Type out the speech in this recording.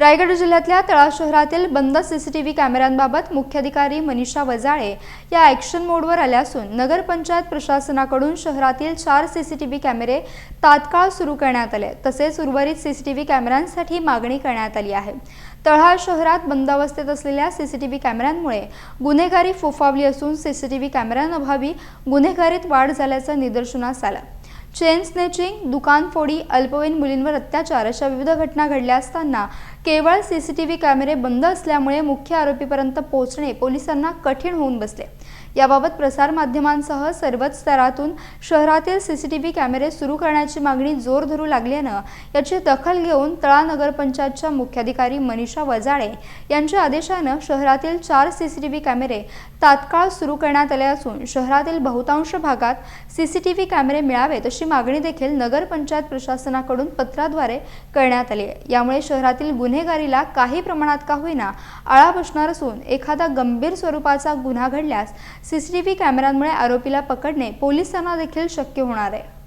रायगड जिल्ह्यातल्या तळा शहरातील बंद सीसीटीव्ही कॅमेऱ्यांबाबत मुख्याधिकारी मनीषा वजाळे या ॲक्शन मोडवर आल्या असून नगरपंचायत प्रशासनाकडून शहरातील चार सीसीटीव्ही कॅमेरे तात्काळ सुरू करण्यात आले. तसेच उर्वरित सीसीटीव्ही कॅमेऱ्यांसाठी मागणी करण्यात आली आहे. तळा शहरात बंद अवस्थेत असलेल्या सीसीटीव्ही कॅमेऱ्यांमुळे गुन्हेगारी फोफावली असून सीसीटीव्ही कॅमेऱ्यांअभावी गुन्हेगारीत वाढ झाल्याचं निदर्शनास आलं. चेन स्नेचिंग दुकानफोडी अल्पवयीन मुलींवर अत्याचार अशा विविध घटना घडल्या असताना केवळ सी सी टी व्ही कॅमेरे बंद असल्यामुळे मुख्य आरोपीपर्यंत पोहोचणे पोलिसांना कठीण होऊन बसले. याबाबत प्रसारमाध्यमांसह सर्वच स्तरातून शहरातील सीसीटीव्ही कॅमेरे सुरू करण्याची मागणी जोर धरू लागल्यानं याची दखल घेऊन तळा नगरपंचायतच्या मुख्याधिकारी मनीषा वजाळे यांच्या आदेशानं शहरातील चार सीसीटीव्ही कॅमेरे तात्काळ सुरू करण्यात आले असून शहरातील बहुतांश भागात सीसीटीव्ही कॅमेरे मिळावेत अशी मागणी देखील नगरपंचायत प्रशासनाकडून पत्राद्वारे करण्यात आली आहे. यामुळे शहरातील गुन्हेगारीला काही प्रमाणात का होईना आळा बसणार असून एखादा गंभीर स्वरूपाचा गुन्हा घडल्यास सीसीटीव्ही कॅमेऱ्यांमुळे आरोपीला पकडणे पोलिसांना देखील शक्य होणार आहे